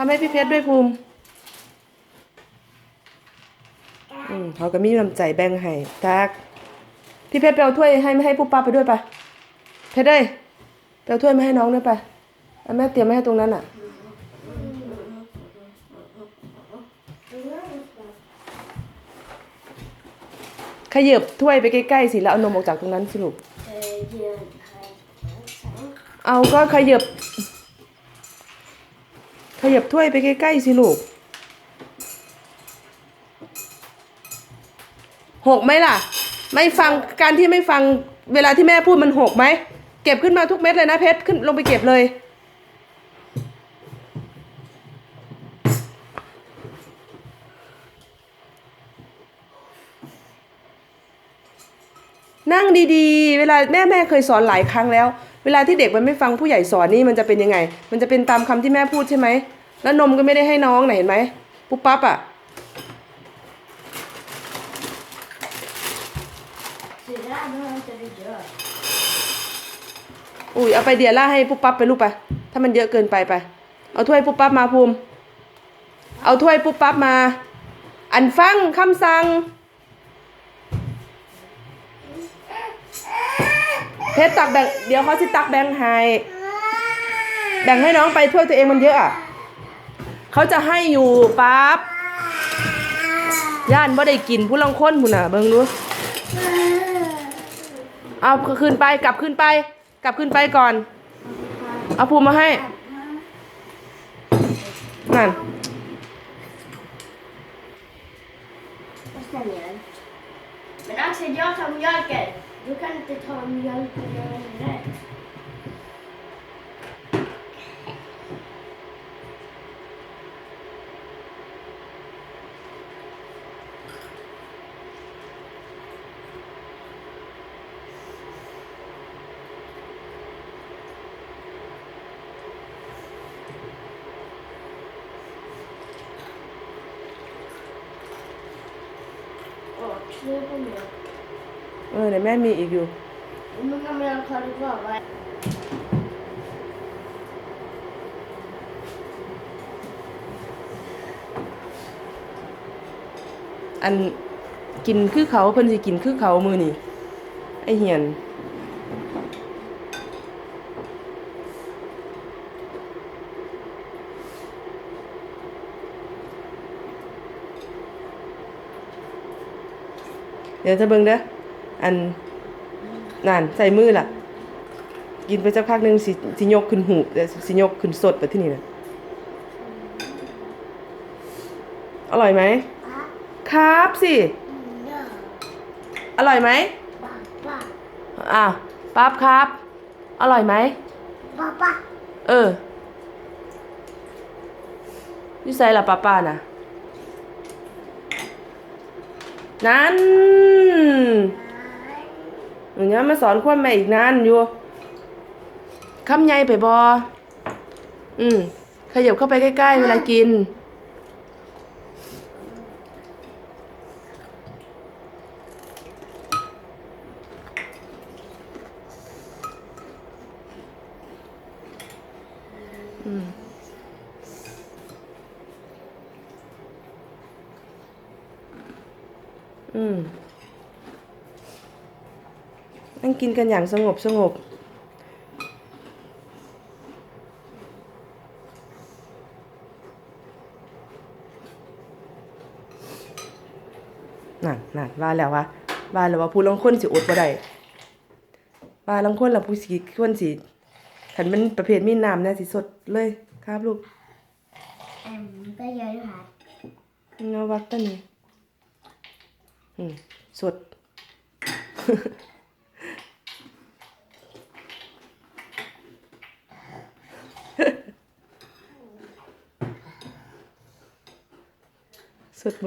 ทำให้พี่เพชรด้วยภูมิ อืมเขาก็มีน้ำใจแบ่งให้ทักพี่เพชรไปเอาถ้วยให้ไม่ให้ปุ๊บป้าไปด้วยปะเพชรเอ้ยไปเอาถ้วยมาให้น้องด้วยปะเอาแม่เตรียมไว้ให้ตรงนั้นอะ ขยับถ้วยไปใกล้ๆสิแล้วเอานมออกจากตรงนั้นสิลูก เอาก็ขยับ ขยับถ้วยไปใกล้ๆสิลูกหกไหมล่ะ ไม่ฟังการที่ไม่ฟังเวลาที่แม่พูดมันหกไหม เก็บขึ้นมาทุกเม็ดเลยนะเพชรขึ้นลงไปเก็บเลย นั่งดีๆ เวลาแม่แม่เคยสอนหลายครั้งแล้ว เวลาที่เด็กมันไม่ฟังผู้ใหญ่สอนนี่มันจะเป็นยังไง มันจะเป็นตามคำที่แม่พูดใช่ไหม แล้วนมก็ไม่ได้ให้น้องไหนะเห็นไหมปุ๊บปั๊บอะอุ้ยเอาไปเดียร่าให้ปุ๊บปั๊บไปลูกไป ถ้ามันเยอะเกินไปไป เอาถ้วยปุ๊บปั๊บมาภูมิ เอาถ้วยปุ๊บปั๊บมา อันฟังคำสั่ง เพชรตักแบ่งเดี๋ยวเขาสิตักแบ่งให้แบ่งให้น้องไปถ้วยตัวเองมันเยอะอะเขาจะให้อยู่ปั๊บย่านบ่ได้กินผู้ลังค้นผู้น่ะเบิ่งดูเอาขึ้นไปกลับขึ้นไป กลับขึ้นไปก่อน เอาภูมิมาให้นั่น Och sen igen. Men Axel, jag tar mjölken. Du kan inte ta mjölken jag är rädd. Åh, kniv och. เออเดี๋ยวแม่มีอีกอยู่ Hur många mjölk har du kvar? Vad- อันกินคือเขาเพิ่นสิกินคือเขามือนี่ไอเหียนเดี๋ยวจะเบิ่งเด้อ อันนั่นใส่มือล่ะ กินไปสักพักหนึงสิสิยกขึ้นหูสิยกขึ้นสดไปที่นี่นะอร่อยไหมครับสิ อร่อยไหมอ้าวปั๊บครับ อร่อยไหม Pappa. เออนี่ใส่ละป้าป้านะนั่น อย่ามาสอนความแม่อีกนานอยู่คำใหญ่ไปบออืมขยับเข้าไปใกล้ๆเวลากิน อืม นั่งกินกันอย่างสงบสงบนั่นนั่นว่าแล้วว่าว่าแล้วว่าผู้ลางคนสิอดบ่ได้ว่าลางคนละผู้สิคนสิขันมันประเภทมีน้ำเนี่ยสิสดเลยครับลูก Em, vad gör du här? เงาวักตัวนี้อืมสด สดห